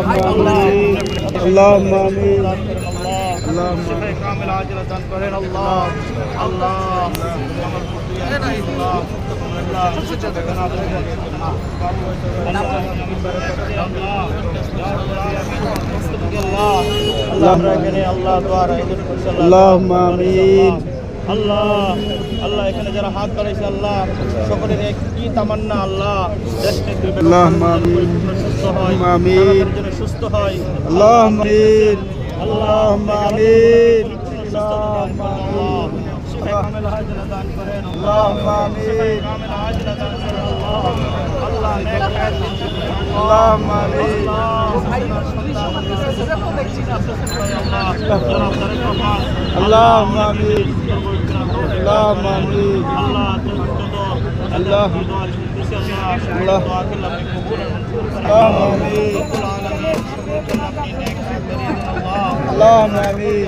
آمين اللهم آمين اللهم شفاء كامل عاجلة দান করেন আল্লাহ আল্লাহ আল্লাহ আমরা এখানে আল্লাহ দোয়ার আয়োজন করছি اللهم آمين আল্লাহ আল্লাহ এখানে যারা হাত বাড়াইছে আল্লাহ সকলের এক কি তামান্না আল্লাহ দেশ নেত্রী বেগম اللهم খালেদা آمين পরিপূর্ণ সুস্থ হয় আমিন। তাড়াতাড়ি যেন সুস্থ হয় اللهم آمين اللهم آمين اللهم آمين شفاء كامل عاجل দান করেন اللهم آمين شفاء كامل عاجل দান করেন আল্লাহ আল্লাহ নেক হায়াত দিন اللهم آمين اللهم آمين اللهم آمين الله الله اللهم آمين اللهم آمين